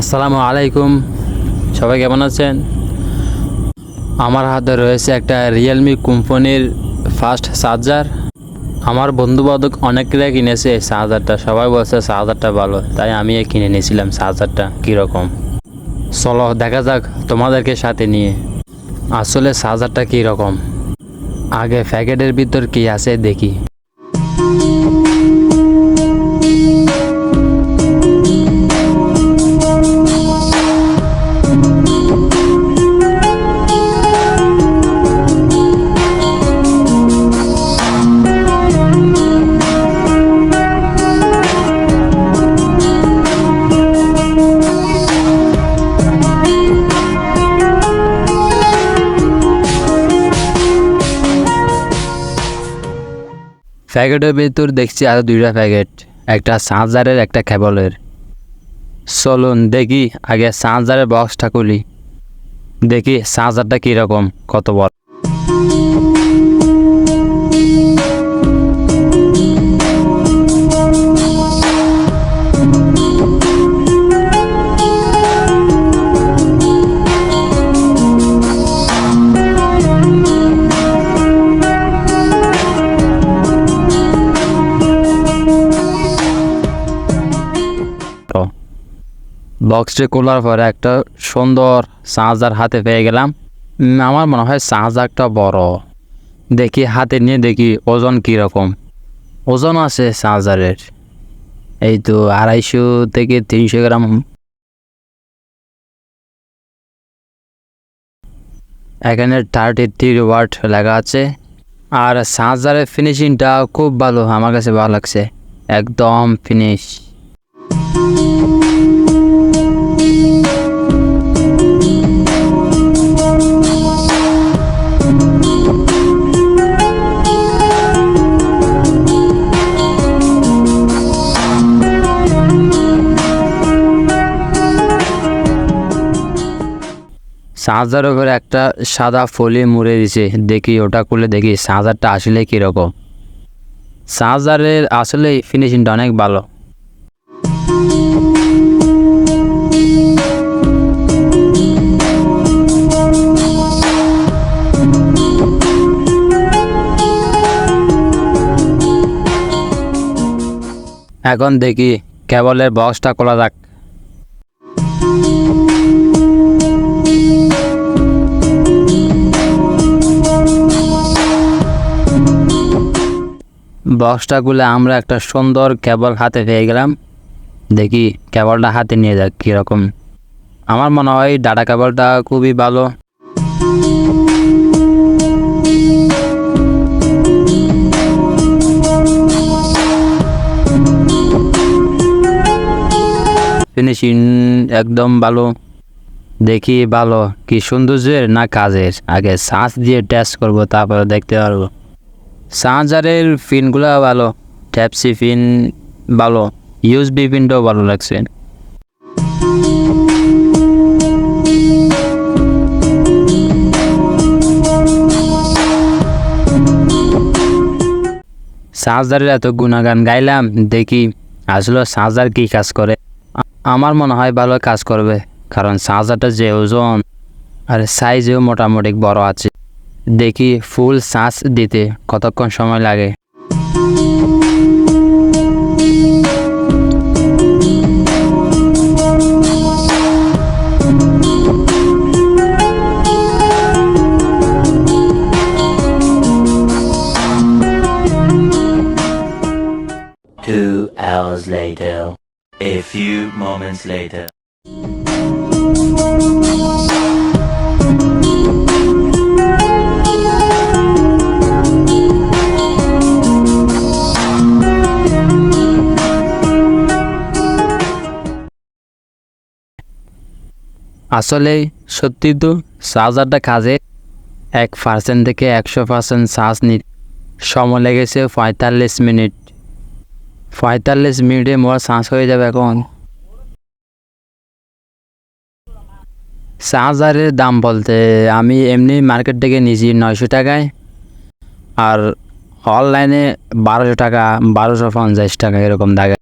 আসসালামু আলাইকুম। সবাই কেমন আছেন? আমার হাতে রয়েছে একটা রিয়েলমি কোম্পানির ফার্স্ট চার্জার আমার বন্ধু বান্ধব অনেকরা কিনেছে এই চার্জারটা সবাই বলছে চার্জারটা ভালো, তাই আমি কিনে নিয়েছিলাম চার্জারটা কীরকম? চলো দেখা যাক তোমাদেরকে সাথে নিয়ে। আসলে চার্জারটা কীরকম? আগে প্যাকেটের ভিতর কি আছে দেখি। প্যাকেটের ভেতর দেখছি আরও দুইটা প্যাকেট, একটা চার্জারের একটা কেবলের। চলুন দেখি আগে চার্জারের বক্সটা খুলি। দেখি চার্জারটা কীরকম, কত বড়। বক্সটি খোলার পরে একটা সুন্দর চার্জার হাতে পেয়ে গেলাম। আমার মনে হয় চার্জারটা বড়। দেখি হাতে নিয়ে দেখি ওজন কীরকম। ওজন আছে চার্জারের। এই তো আড়াইশো থেকে তিনশো গ্রাম। এখানে থার্টি থ্রি ওয়ার্ড লেখা আছে। আর চার্জারের ফিনিশিংটা খুব ভালো, আমার কাছে ভালো লাগছে। একদম ফিনিশ চার্জারের উপরে একটা সাদা ফলি মুড়ে দিছে। দেখি ওটা খুলে দেখি, চার্জারটা আসলে কীরকম? চার্জারের আসলে ফিনিশিংটা অনেক ভালো। এখন দেখি কেবলের বক্সটা খোলা যাক। বক্সটা খুলে আমরা একটা সুন্দর কেবল হাতে পেয়ে গেলাম। দেখি কেবলটা হাতে নিয়ে যাক কীরকম। আমার মনে হয় ডাটা কেবলটা খুবই ভালো। ফিনিশিং একদম ভালো। দেখি ভালো কি সৌন্দর্যের না কাজের। আগে শ্বাস দিয়ে টেস্ট করব, তারপরে দেখতে পারব। চার্জারের পিনগুলো ভালো ট্যাপ সি পিন ভালো ইউএসবি পিনটাও ভালো লাগছে। চার্জারের এত গুণাগান গাইলাম, দেখি আসলে চার্জার কি কাজ করে। আমার মনে হয় ভালো কাজ করবে, কারণ চার্জারটা যে ওজন আর সাইজেও মোটামুটি বড় আছে। দেখি ফুল চার্জ দিতে কতক্ষণ সময় লাগে Two hours later. A few moments later. আসলে সত্যি তো চার্জারটা কাজে এক পার্সেন্ট থেকে একশো পার্সেন্ট চার্জ নি সময় লেগেছে পঁয়তাল্লিশ মিনিট। পঁয়তাল্লিশ মিনিটে মোর চার্জ হয়ে যাবে এখন। চার্জারের দাম বলতে আমি এমনি মার্কেট থেকে নিয়েছি নয়শো টাকায় আর অনলাইনে বারোশো টাকা, বারোশো পঞ্চাশ টাকা এরকম দাগে।